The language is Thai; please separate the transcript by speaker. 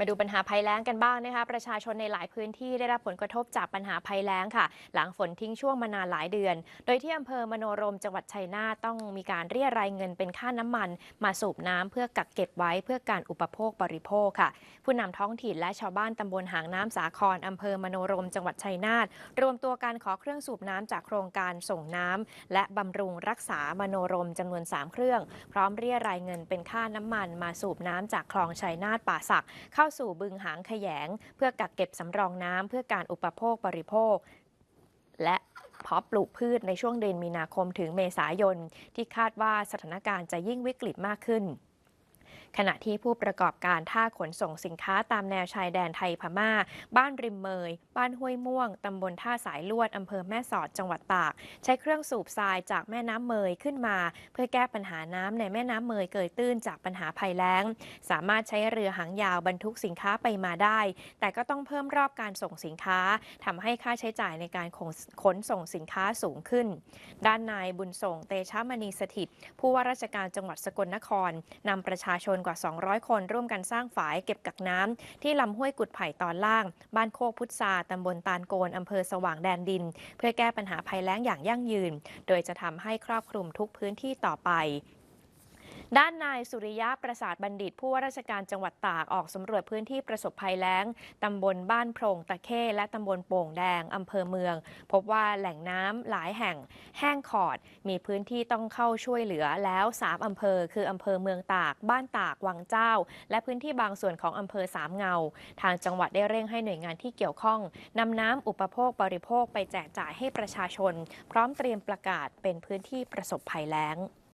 Speaker 1: มาดูปัญหาภัยแล้งกันบ้างนะคะ ประชาชนในหลายพื้นที่ได้รับผลกระทบจากปัญหาภัยแล้งค่ะ หลังฝนทิ้งช่วงมานานหลายเดือน โดยที่อำเภอมโนรมจังหวัดชัยนาทต้องมีการเรียรายเงินเป็นค่าน้ำมัน มาสูบน้ำเพื่อกักเก็บไว้เพื่อการอุปโภคบริโภคค่ะ ผู้นำท้องถิ่นและชาวบ้านตำบลหางน้ำสาครอำเภอมโนรมจังหวัดชัยนาทรวมตัวการขอเครื่องสูบน้ำจากโครงการส่งน้ำและบำรุงรักษามโนรมจำนวน 3 เครื่อง พร้อมเรียรายเงินเป็นค่าน้ำมัน มาสูบน้ำจากคลองชัยนาทป่าสักเข้าสู่บึงหางขยง เพื่อกักเก็บสำรองน้ำเพื่อการอุปโภคบริโภค และเพาะปลูกพืชในช่วงเดือนมีนาคมถึงเมษายน ที่คาดว่าสถานการณ์จะยิ่งวิกฤตมากขึ้น ขณะที่ผู้ประกอบการท่าขนส่งสินค้าตามแนวชายแดนไทยพม่า บ้านริมเมย บ้านห้วยม่วง ตำบลท่าสายลวด อำเภอแม่สอด จังหวัดตาก ใช้เครื่องสูบทรายจากแม่น้ำเมยขึ้นมา เพื่อแก้ปัญหาน้ำในแม่น้ำเมยเกยตื้นจากปัญหาภัยแล้ง สามารถใช้เรือหางยาวบรรทุกสินค้าไปมาได้ แต่ก็ต้องเพิ่มรอบการส่งสินค้าทำให้ค่าใช้จ่ายในการขนขนส่งสินค้าสูงขึ้น ด้านนายบุญส่งเตชะมณีสถิตผู้ว่าราชการจังหวัดสกลนครนำประชาชนกว่า 200 คน ร่วมกันสร้างฝายเก็บกักน้ำที่ลำห้วยกุดไผ่ตอนล่าง บ้านโคกพุทธาตำบลตาลโกนอำเภอสว่างแดนดิน เพื่อแก้ปัญหาภัยแล้งอย่างยั่งยืน โดยจะทำให้ครอบคลุมทุกพื้นที่ต่อไป ด้านนายสุริยะประสาทบัณฑิต ผู้ว่าราชการจังหวัดตากออกสำรวจพื้นที่ประสบภัยแล้ง ตำบลบ้านโพรงตะเข้และตำบลโป่งแดงอำเภอเมือง พบว่าแหล่งน้ำหลายแห่ง แห้งขอด มีพื้นที่ต้องเข้าช่วยเหลือแล้ว 3อำเภอ คืออำเภอเมืองตาก บ้านตาก วังเจ้า และพื้นที่บางส่วนของอำเภอสามเงา ทางจังหวัดได้เร่งให้หน่วยงานที่เกี่ยวข้องนำน้ำอุปโภคบริโภคไปแจกจ่ายให้ประชาชน พร้อมเตรียมประกาศเป็นพื้นที่ประสบภัยแล้ง